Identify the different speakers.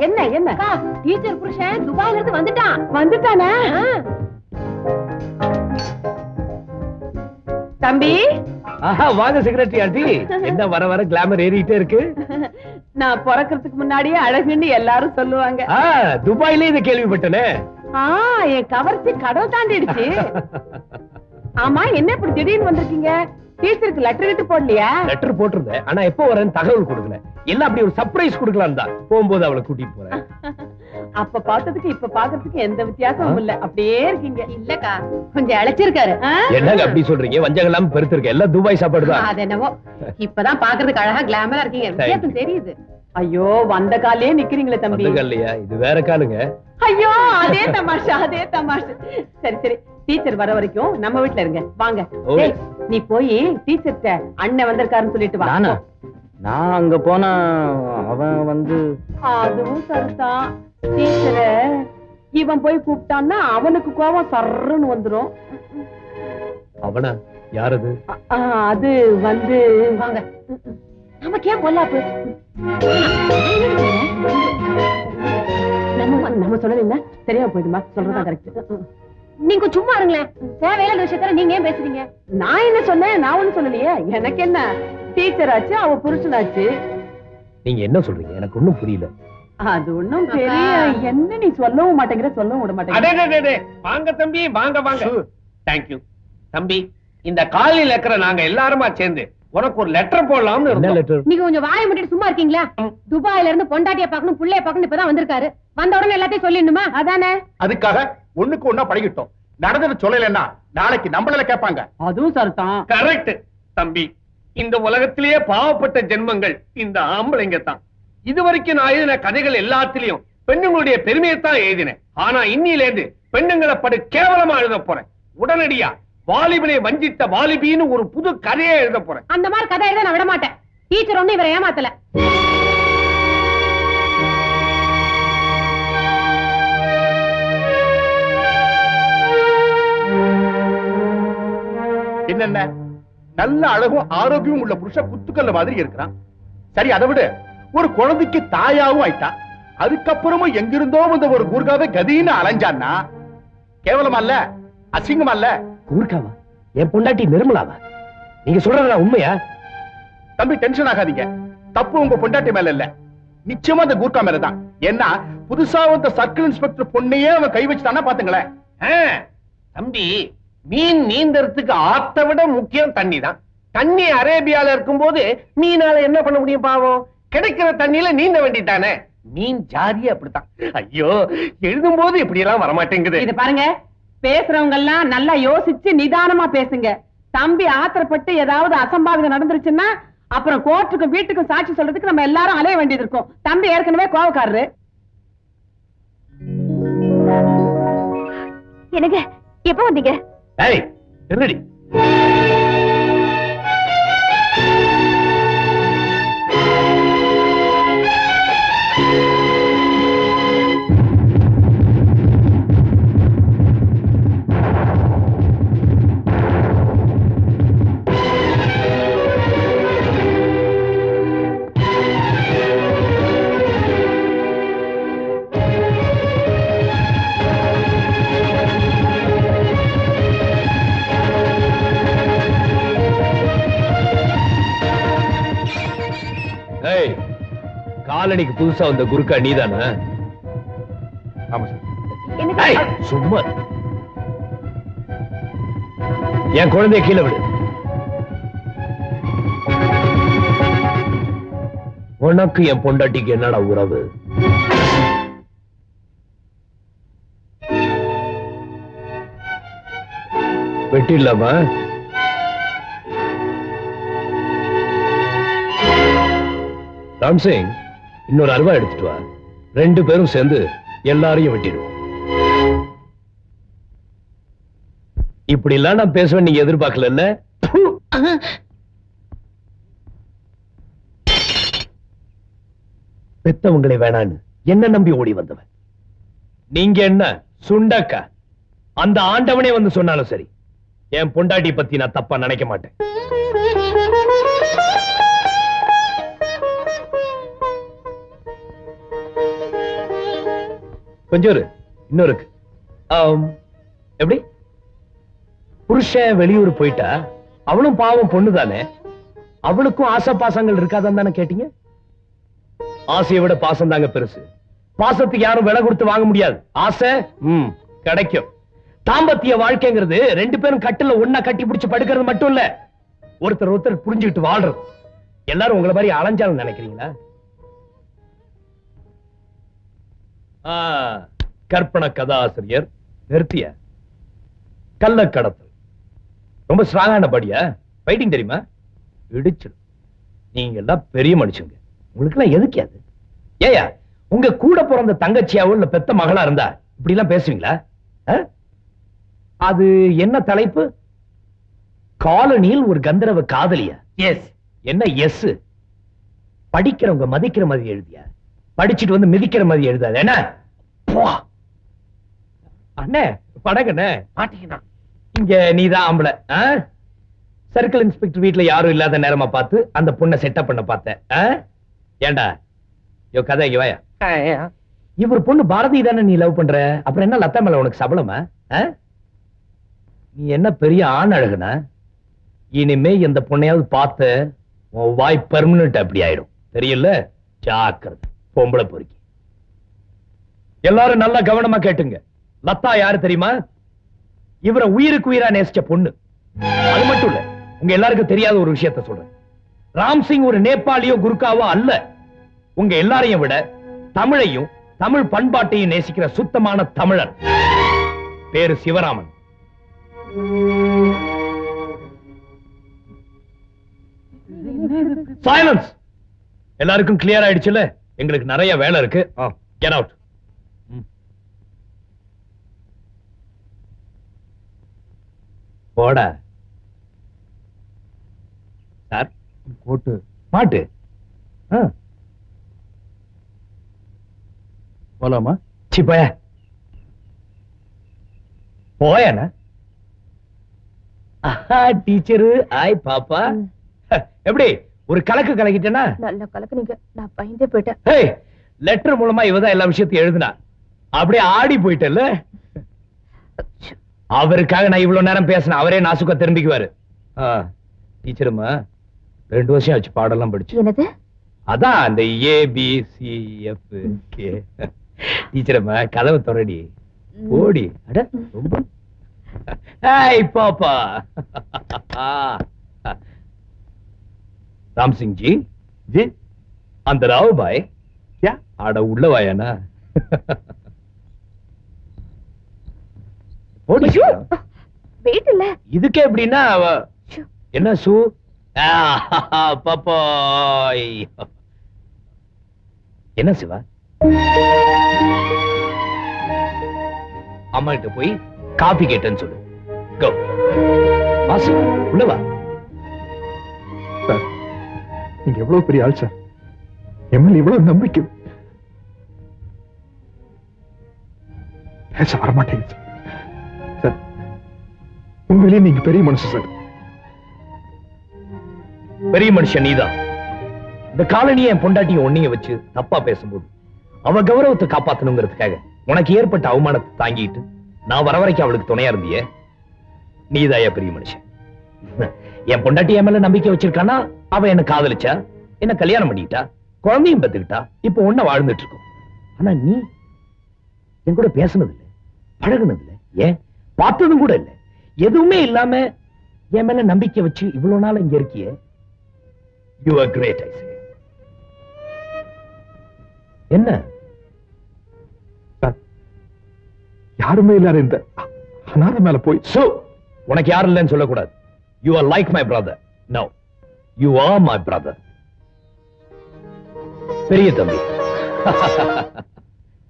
Speaker 1: Teacher புருஷன் துபாயில இருந்து வந்துட்டான்?
Speaker 2: வந்துட்டானே தம்பி?
Speaker 3: ஆஹா வாங்க செக்ரட்டரி ஆண்டி என்ன வர வர கிளாமர் ஏறிட்டே இருக்கு?
Speaker 2: நான் பிறக்கிறதுக்கு முன்னாடியே அழகுன்னு எல்லாரும் சொல்லுவாங்க.
Speaker 3: துபாயிலே இதை கேள்விப்பட்டனே.
Speaker 2: ஆ என் கவர்ச்சி கடவுள் தாண்டிடுச்சு. ஆமா என்ன இப்படி திடீர்னு வந்திருக்கீங்க? டீச்சருக்கு லெட்டர் கிட்டு போடலையா?
Speaker 3: லெட்டர் போட்டிருந்தேன். ஆனா எப்போ வரேன்னு தகவல் கொடுக்கல. எல்லாம் அப்படி ஒரு சர்ப்ரைஸ் கொடுக்கலாம் தான். போகும்போது அவளை கூட்டிட்டு போறேன்.
Speaker 2: அப்ப பார்த்ததுக்கு இப்ப பாக்குறதுக்கு எந்த வித்தியாசமும் இல்ல. அப்படியே இருக்கீங்க.
Speaker 1: இல்லக்கா கொஞ்சம் அழைச்சிருக்காரு?
Speaker 3: என்னங்க அப்படி சொல்றீங்க? வஞ்சகம் இல்லாம பெருத்திருக்க எல்லாம் துபாய் சாப்பாடு தான்.
Speaker 1: அது என்னவோ இப்பதான் பாக்குறதுக்கு அழகா கிளாமரா இருக்கீங்க. வித்தியாசம் தெரியுது.
Speaker 2: ஐயோ வந்த காலே நிக்கிறீங்களே தம்பி.
Speaker 3: இல்லையா இது வேற காலுங்க.
Speaker 2: ஐயோ அதே தமாஷா அதே தமாஷா. சரி சரி. டீச்சர் வர வரைக்கும் நம்ம வீட்ல இருங்க. வாங்க. நீ போய் டீச்சர்ட்ட அண்ணன் வந்திருக்காருன்னு சொல்லிட்டு வா.
Speaker 4: நானா அங்க போனா அவன் வந்து
Speaker 2: அதுவும் சரிதான். டீச்சர இவன் போய் கூப்பிட்டான்னா அவனுக்கு கோபம் சர்ருன்னு வந்துரும்.
Speaker 3: அவனா? யாரது?
Speaker 2: அது வந்து
Speaker 1: வாங்க. நமக்கு ஏன் பொல்லாப்பு.
Speaker 2: நம்ம நம்ம சொல்லலைன்னா சரியா போயிடுமா? சொல்றதா கரெக்ட்
Speaker 1: நீங்க சும்மா இருங்களேன். தேவையில்லாத விஷயத்துல நீங்க ஏன் பேசுறீங்க?
Speaker 2: நான் என்ன சொன்னேன்? நான் ஒண்ணும் சொல்லலையே. எனக்கு என்ன? டீச்சர் ஆச்சு அவ புருஷனாச்சு.
Speaker 3: நீங்க என்ன சொல்றீங்க? எனக்கு ஒண்ணும் புரியல.
Speaker 2: அது ஒண்ணும் பெரிய என்ன நீ சொல்லவும் மாட்டேங்கிற சொல்லவும் விட மாட்டேங்கிற.
Speaker 3: வாங்க தம்பி வாங்க வாங்க. தேங்க்யூ தம்பி இந்த காலையில இருக்கிற நாங்க எல்லாருமா சேர்ந்து உனக்கு ஒரு லெட்டர் போடலாம்னு லெட்டர்
Speaker 1: நீங்க கொஞ்சம் வாயை மூடிட்டு சும்மா இருக்கீங்களா? துபாயில இருந்து பொண்டாட்டிய பார்க்கணும் புள்ளைய பார்க்கணும் இப்பதான் வந்திருக்காரு. வந்த உடனே எல்லாத்தையும் சொல்லிடணுமா?
Speaker 2: அதானே?
Speaker 5: அதுக்காக ஒண்ணுக்கு ஒண்ணா பழகிட்டோம். நடந்தது சொல்லலைன்னா நாளைக்கு நம்மள கேட்பாங்க.
Speaker 2: அதுவும் சரிதான்
Speaker 3: கரெக்ட் தம்பி இந்த உலகத்திலேயே பாவப்பட்ட ஜென்மங்கள் இந்த ஆம்பளைங்க தான் இதுவரைக்கும் நான் எழுதின கதைகள் எல்லாத்திலையும் பெண்ணுங்களுடைய பெருமையை தான் எழுதினேன். ஆனா இன்னில இருந்து பெண்ணுங்களை படு கேவலமா எழுத போறேன். உடனடியா வாலிபனை வஞ்சித்த வாலிபின்னு ஒரு புது கதையை எழுத போறேன்.
Speaker 1: அந்த மாதிரி கதை எழுத நான் விட மாட்டேன் டீச்சர் ஒண்ணு இவரை ஏமாத்தல.
Speaker 5: என்னென்ன? நல்ல அழகும் ஆரோக்கியமும் உள்ள புருஷன் குத்துக்கல்ல மாதிரி இருக்கிறான். சரி அதை விட. ஒரு குழந்தைக்கு தாயாவும் ஆயிட்டா. அதுக்கப்புறமும் எங்கிருந்தோ வந்த ஒரு கூர்காவை கதின்னு அலைஞ்சான்னா கேவலமா இல்ல? அசிங்கமா இல்ல?
Speaker 3: கூர்க்காவா என் பொண்டாட்டி நிர்மலாவா? நீங்க சொல்றதா உண்மையா?
Speaker 5: தம்பி டென்ஷன் ஆகாதீங்க. தப்பு உங்க பொண்டாட்டி மேல இல்ல. நிச்சயமா அந்த கூர்க்கா மேலதான். ஏன்னா புதுசா வந்த சர்க்கிள் இன்ஸ்பெக்டர் பொண்ணையே அவன் கை வச்சுட்டானா பாத்துங்களேன்.
Speaker 3: தம்பி மீன் நீந்தறதுக்கு ஆத்த விட முக்கியம் தண்ணி தான். தண்ணி அரேபியால இருக்கும்போது மீனால என்ன பண்ண முடியும் பாவம்? கிடைக்கிற தண்ணியில நீந்த வேண்டியதானே மீன் ஜாதி அப்படித்தான். ஐயோ எழுதும் போது இப்படி எல்லாம் வரமாட்டேங்குது.
Speaker 2: இது பாருங்க பேசுறவங்க எல்லாம் நல்லா யோசிச்சு நிதானமா பேசுங்க. தம்பி ஆத்திரப்பட்டு ஏதாவது அசம்பாவிதம் நடந்துருச்சுன்னா அப்புறம் கோர்ட்டுக்கும் வீட்டுக்கும் சாட்சி சொல்றதுக்கு நம்ம எல்லாரும் அலைய வேண்டியது இருக்கும். தம்பி ஏற்கனவே கோவக்காரரு.
Speaker 1: எனக்கு எப்ப வந்தீங்க?
Speaker 3: ஏய் என்னடி? ஏய் காலனிக்கு புதுசா வந்த குருக்கா நீதானா?
Speaker 5: ஆமா சார்.
Speaker 3: சும்மா. என் குழந்தைய கீழே விடு. உனக்கு என் பொண்டாட்டிக்கு என்னடா உறவு? வெட்டிடலாமா? ராம்சிங் இன்னொரு அருவா எடுத்துட்டு வா. ரெண்டு பேரும் சேர்ந்து எல்லாரையும் வெட்டிடுவோம். இப்படி எல்லாம் நான் பேசுவேன் நீங்க எதிர்பார்க்கல பெத்தவங்களை வேணான்னு என்ன நம்பி ஓடி வந்தவன்? நீங்க என்ன சுண்டக்கா? அந்த ஆண்டவனே வந்து சொன்னாலும் சரி. என் பொண்டாட்டி பத்தி நான் தப்பா நினைக்க மாட்டேன்.
Speaker 6: கொஞ்சம் இரு. இன்னும் இருக்கு. எப்படி? புருஷன் வெளியூர் போயிட்டா அவளும் பாவம் பொண்ணு தானே? அவளுக்கும் ஆசை பாசங்கள் இருக்காதான் தானே கேட்டீங்க? ஆசையை விட பாசம் தாங்க பெருசு. பாசத்துக்கு யாரும் விலை கொடுத்து வாங்க முடியாது. ஆசை ம் கிடைக்கும். தாம்பத்திய வாழ்க்கைங்கிறது ரெண்டு பேரும் கட்டில ஒண்ணா கட்டி பிடிச்சு படுக்கிறது மட்டும் இல்ல. ஒருத்தர் ஒருத்தர் புரிஞ்சுக்கிட்டு வாழ்றது. எல்லாரும் உங்களை மாதிரி அலைஞ்சாலும் நினைக்கிறீங்களா? கற்பனை கதாசிரியர் நிறுத்திய. கள்ள கடத்தல். ரொம்ப ஸ்ட்ராங்கான படியா? ஃபைட்டிங் தெரியுமா? இடிச்சிடும். நீங்க எல்லாம் பெரிய மனுஷங்க. உங்களுக்கு எல்லாம் எதுக்கு அது? ஏயா உங்க கூட பிறந்த தங்கச்சியாவோ இல்ல பெத்த மகளா இருந்தா இப்படி எல்லாம் பேசுவீங்களா? அது என்ன தலைப்பு? காலனியில் ஒரு கந்தரவ காதலியா? எஸ் என்ன எஸ் படிக்கிறவங்க மதிக்கிற மாதிரி எழுதியா? படிச்சுட்டு வந்து மிதிக்கிற மாதிரி எழுதாது என்ன? போ. அண்ணே படகண்ணே மாட்டிக்கினா. இங்க நீதான் ஆம்பளை. சர்க்கிள் இன்ஸ்பெக்டர் வீட்ல யாரும் இல்லாத நேரமா பார்த்து அந்த பொண்ணை செட்டப் பண்ண பார்த்தேன். ஆ? ஏன்டா யோ கதை இங்க வாயா. இவர் பொண்ணு பாரதி தானே நீ லவ் பண்ற? அப்புறம் என்ன லத்தா மேல உனக்கு சபலமா? நீ என்ன பெரிய ஆண் அழகுனா? இனிமே இந்த பொண்ணையாவது பார்த்த உன் வாய் பெர்மனன்ட் அப்படி ஆயிடும். தெரியல ஜாக்கிரதை. பொம்பளை பொறுக்கி. எல்லாரும் நல்லா கவனமா கேட்டுங்க. லதா யாரு தெரியுமா? இவரை உயிருக்கு உயிரா நேசிச்ச பொண்ணு. அது மட்டும் இல்ல உங்க எல்லாருக்கும் தெரியாத ஒரு விஷயத்த சொல்றேன். ராம் சிங் ஒரு நேபாளியோ குர்காவோ அல்ல. உங்க எல்லாரையும் விட தமிழையும் தமிழ் பண்பாட்டையும் நேசிக்கிற சுத்தமான தமிழன் பேரு சிவராமன். சைலன்ஸ் எல்லாருக்கும் கிளியர் ஆயிடுச்சுல எங்களுக்கு நிறைய வேலை இருக்கு. கெட் அவுட் போடா. சார்? போட்டு. மாட்டு.
Speaker 5: போலாமா?
Speaker 6: சி போய. போயண்ணா டீச்சரு. ஆய் பாப்பா. எப்படி? ஒரு கலக்கு கலக்கிட்டேனா?
Speaker 1: நல்ல கலக்குனீங்க நான் பயந்தே போயிட்டேன்.
Speaker 6: லெட்டர் மூலமா இவதான் எல்லா விஷயத்தையும் எழுதுனா. அப்படியே ஆடி போயிட்டல்ல? அவருக்காக நான் இவ்வளவு நேரம் பேசினேன். அவரே நாசுக்கா திரும்பிக்குவாரு. டீச்சருமா ரெண்டு வருஷம் ஆச்சு பாடெல்லாம் படிச்சு.
Speaker 1: என்னது?
Speaker 6: அதான் அந்த A B C F K டீச்சரம்மா கதவை தொடடி ஓடி அட ரொம்ப. பாப்பா. ராம் சிங் ஜி. ஜி அந்த ராவ் பாய் அட உள்ள வாயானா ஓடி
Speaker 1: வெயிட் இல்ல.
Speaker 6: இதுக்கே எப்படின்னா. என்ன சூ பாப்பாய். என்ன சிவா? அம்மா கிட்ட போய் காபி கேட்டேன்னு சொல்லு. கோ வா சிவா உள்ள வா.
Speaker 5: சார் நீங்க எவ்வளவு பெரிய ஆள் சார். எம்எல் இவ்வளவு நம்பிக்கை. பேச வரமாட்டேங்குது சார். உண்மையிலேயே நீங்க பெரிய மனுஷன் சார்.
Speaker 6: பெரிய மனுஷன் நீதான். இந்த காலனியை என் பொண்டாட்டியும் ஒன்னிய வச்சு தப்பா பேசும்போது அவ கௌரவத்தை காப்பாத்தணுங்கிறதுக்காக உனக்கு ஏற்பட்ட அவமானத்தை தாங்கிட்டு நான் வர வரைக்கும் அவளுக்கு துணையா இருந்திய. நீதாயா பெரிய மனுஷன்? என் பொண்டாட்டி என் மேல நம்பிக்கை வச்சிருக்கானா? அவ என்ன காதலிச்சா? என்ன கல்யாணம் பண்ணிக்கிட்டா குழந்தையும் பெத்துக்கிட்டா? இப்ப ஒன்ன வாழ்ந்துட்டு இருக்கோம். ஆனா நீ என் கூட பேசுனது இல்ல பழகுனது இல்ல ஏன்? பார்த்ததும் கூட இல்ல. எதுவுமே இல்லாம என் மேல நம்பிக்கை வச்சு இவ்வளவு நாள் இங்க இருக்கியே? யூ ஆர் கிரேட் ஐ என்ன?
Speaker 5: யாருமே இல்லாத இந்த அநாத மேல போய்
Speaker 6: சோ உனக்கு யாரும் இல்லைன்னு சொல்லக்கூடாது. You are like my brother no you are my brother பெரிய தம்பி.